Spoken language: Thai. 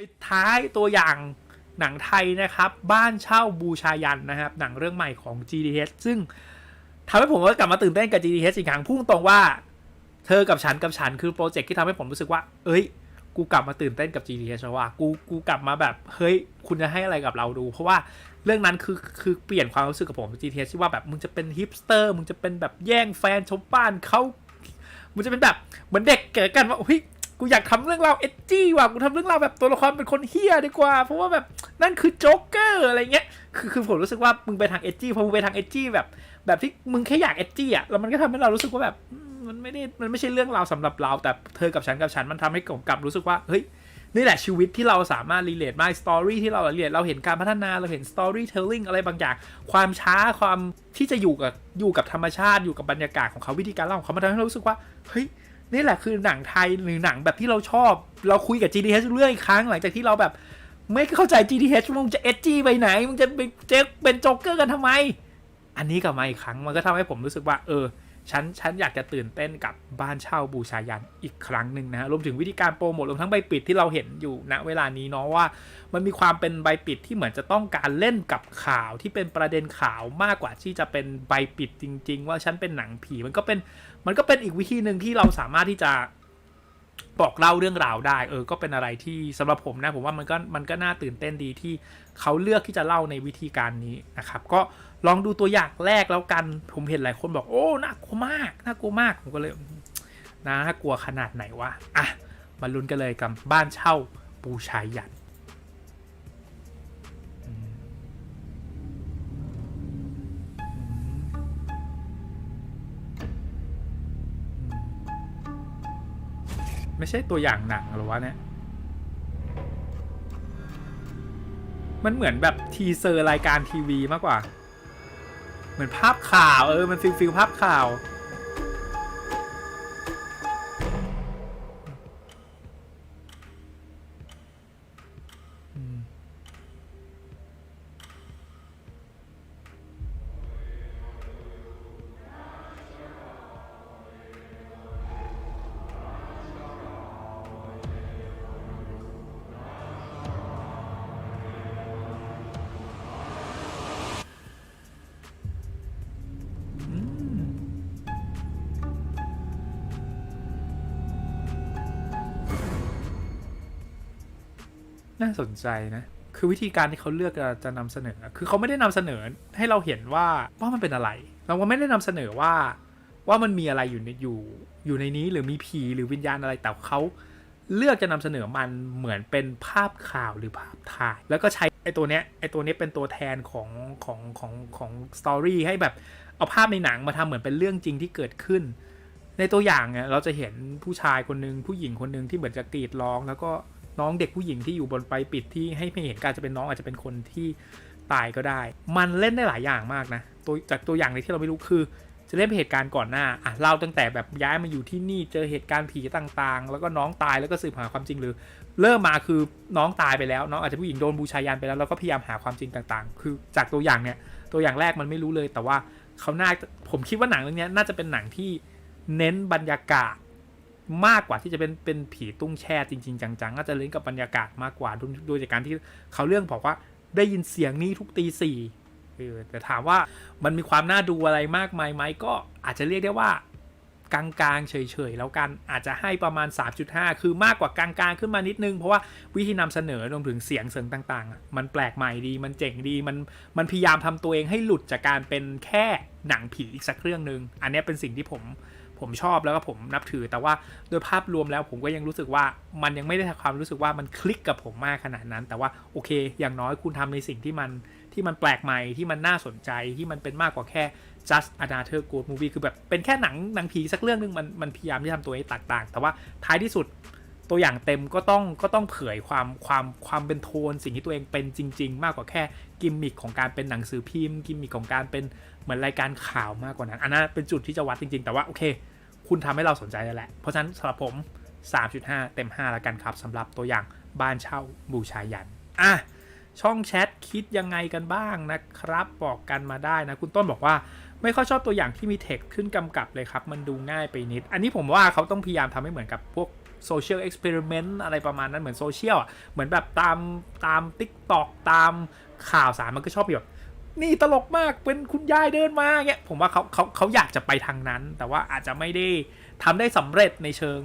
ปิดท้ายตัวอย่างหนังไทยนะครับ บ้านเช่าบูชายันนะครับ หนังเรื่องใหม่ของ GDH ซึ่งทำให้ผมก็กลับมาตื่นเต้นกับ GDH อีกครั้งพุ่งตรงว่า เธอกับฉันกับฉันคือโปรเจกต์ที่ทำให้ผมรู้สึกว่า เอ้ย กูกลับมาตื่นเต้นกับ GDH แล้วว่ากูกูกลับมาแบบเฮ้ยคุณจะให้อะไรกับเราดู เพราะว่าเรื่องนั้นคือคือเปลี่ยนความรู้สึกกับผม GDH ที่ว่าแบบมึงจะเป็นฮิปสเตอร์มึงจะเป็นแบบแย่งแฟนชาวบ้านเขามึงจะเป็นแบบเหมือนเด็กเกิดกันว่าเฮ้ย กูอยากทำเรื่องราวเอจจี้ว่ะกูทำเรื่องราวแบบตัวละครเป็นคนเฮี้ยดีกว่า เพราะว่าแบบนั่นคือโจ๊กเกอร์อะไรเงี้ยคือคือผมรู้สึกว่ามึงไปทางเอจจี้พอมึงไปทางเอจจี้แบบ แบบที่มึงแค่อยากเอจจี้อะแล้วมันก็ทำให้เรารู้สึกว่าแบบมันไม่ได้มันไม่ใช่เรื่องราวสำหรับเรา แต่เธอกับฉันกับฉันมันทำให้ผมกลับรู้สึกว่าเฮ้ยนี่แหละชีวิตที่เราสามารถรีเลทได้สตอรี่ที่เราเรียนเราเห็นการพัฒนาเราเห็นสตอรี่เทลลิ่งอะไรบางอย่าง ความช้าความที่จะอยู่กับอยู่กับธรรมชาติอยู่กับบรรยากาศของเขาวิธีการเล่าของเขามันทำให้เรารู้สึกว่าเฮ้ย นี่แหละคือหนังไทยหรือหนังแบบที่เราชอบ เราคุยกับ GDH เรื่อยอีกครั้งหลังจากที่เราแบบ ไม่เข้าใจ GDH มึงจะเอจีไปไหนมึงจะเป็นเจ๊เป็นโจ๊กเกอร์กันทำไม อันนี้กลับมาอีกครั้งมันก็ทำให้ผมรู้สึกว่า เออ ฉันฉันอยากจะตื่นเต้นกับบ้านเช่าบูชายันอีกครั้งหนึ่งนะฮะรวมถึงวิธีการโปรโมทรวมทั้งใบปิดที่เราเห็นอยู่ณเวลานี้เนาะว่า มันมีความเป็นใบปิดที่เหมือนจะต้องการเล่นกับข่าวที่เป็นประเด็นข่าวมากกว่าที่จะเป็นใบปิดจริง ๆ ว่าฉันเป็นหนังผีมันก็เป็นมันก็เป็นอีกวิธีหนึ่งที่เราสามารถที่จะบอกเล่าเรื่องราวได้ เออ ก็เป็นอะไรที่สำหรับผมนะ ผมว่ามันก็มันก็น่าตื่นเต้นดีที่เขาเลือกที่จะเล่าในวิธีการนี้นะครับ ก็ ลองดูตัวอย่างแรกแล้วกัน ผมเห็นหลายคนบอกโอ้น่ากลัวมากน่ากลัวมากผมก็เลยนะน่ากลัวขนาดไหนวะอะมาลุ้นกันเลยกับบ้านเช่าปูชายยันไม่ใช่ตัวอย่างหนังหรอวะเนี่ย มันเหมือนแบบทีเซอร์รายการทีวีมากกว่า เหมือนภาพข่าว เออ มันฟิลฟิลภาพข่าว น่าสนใจนะ คือวิธีการที่เขาเลือกจะจะนำเสนอ คือเขาไม่ได้นำเสนอให้เราเห็นว่าว่ามันเป็นอะไร เราก็ไม่ได้นำเสนอว่าว่ามันมีอะไรอยู่ในอยู่อยู่ในนี้หรือมีผีหรือวิญญาณอะไรแต่เขาเลือกจะนำเสนอมันเหมือนเป็นภาพข่าวหรือภาพถ่าย แล้วก็ใช้ไอ้ตัวเนี้ยไอ้ตัวเนี้ยเป็นตัวแทนของของของของสตอรี่ให้แบบเอาภาพในหนังมาทำเหมือนเป็นเรื่องจริงที่เกิดขึ้น ในตัวอย่างเนี่ยเราจะเห็นผู้ชายคนหนึ่งผู้หญิงคนหนึ่งที่เหมือนจะกรีดร้อง แล้วก็ น้องเด็กผู้หญิงที่อยู่บนไปปิดที่ให้ไม่เห็นการจะเป็นน้องอาจจะเป็นคนที่ตายก็ได้ มันเล่นได้หลายอย่างมากนะตัวจากตัวอย่างในที่เราไม่รู้คือ จะเล่นเป็นเหตุการณ์ก่อนหน้าอะเล่าตั้งแต่แบบย้ายมาอยู่ที่นี่เจอเหตุการณ์ผีต่างๆ แล้วก็น้องตายแล้วก็สืบหาความจริงหรือ เริ่มมาคือน้องตายไปแล้วน้องอาจจะผู้หญิงโดนบูชายันไปแล้วแล้วก็พยายามหาความจริงต่างๆ คือจากตัวอย่างเนี่ยตัวอย่างแรกมันไม่รู้เลยแต่ว่าเขาน่าผมคิดว่าหนังเรื่องนี้น่าจะเป็นหนังที่เน้นบรรยากาศ มากกว่าที่จะเป็นเป็นผีตุ้งแช่จริง ๆ จังๆน่าจะเล่นกับบรรยากาศมากกว่าโดยจากการที่เขาเรื่องบอกว่าได้ยินเสียงนี้ทุกตีสี่แต่ถามว่ามันมีความน่าดูอะไรมากมายไหมก็อาจจะเรียกได้ว่ากลางๆเฉยๆแล้วกันอาจจะให้ประมาณ 3.5 คือมากกว่ากลางๆขึ้นมานิดนึง เพราะว่าวิธีนำเสนอรวมถึงเสียงเสริงต่างๆ มันแปลกใหม่ดีมันเจ๋งดีมันมันพยายามทำตัวเองให้หลุดจากการเป็นแค่หนังผีอีกสักเรื่องหนึ่งอันนี้เป็นสิ่งที่ผม ผมชอบแล้วก็ผมนับถือ แต่ว่าโดยภาพรวมแล้วผมก็ยังรู้สึกว่ามันยังไม่ได้ความรู้สึกว่ามันคลิกกับผมมากขนาดนั้น แต่ว่าโอเค อย่างน้อยคุณทำในสิ่งที่มันที่มันแปลกใหม่ที่มันน่าสนใจที่มันเป็นมากกว่าแค่ just another good movie คือแบบเป็นแค่หนังหนังผีสักเรื่องหนึงมันมันพยายามที่ทำตัวให้ตต่างแต่ว่าท้ายที่สุดตัวอย่างเต็มก็ต้องก็ต้องเผยความความความเป็นโทน สิ่งที่ตัวเองเป็นจริง ๆ มากกว่าแค่กิมมิคของการเป็นหนังสือพิมพ์ กิมมิคของการเป็นเหมือนรายการข่าวมากกว่านั้นอันนั้นเป็นจุดที่จะวัดจริง ๆ แต่ว่าโอเค คุณทำให้เราสนใจแล้วแหละ เพราะฉะนั้นสำหรับผม 3.5 เต็ม 5 แล้วกันครับสำหรับตัวอย่างบ้านเช่าบูชายันอะช่องแชทคิดยังไงกันบ้างนะครับ บอกกันมาได้นะ คุณต้นบอกว่าไม่ค่อยชอบตัวอย่างที่มีเท็กขึ้นกำกับเลยครับ มันดูง่ายไปนิด อันนี้ผมว่าเขาต้องพยายามทำให้เหมือนกับพวกโซเชียลเอ็กซ์เพร์เมนต์อะไรประมาณนั้นเหมือนโซเชียลอะ เหมือนแบบตามตาม t ิ k t o k ตามข่าวสารมันก็ชอบแบบ นี่ตลกมากเป็นคุณยายเดินมาเงี้ยผมว่าเขาเขาเขาอยากจะไปทางนั้น แต่ว่าอาจจะไม่ได้ทำได้สำเร็จในเชิง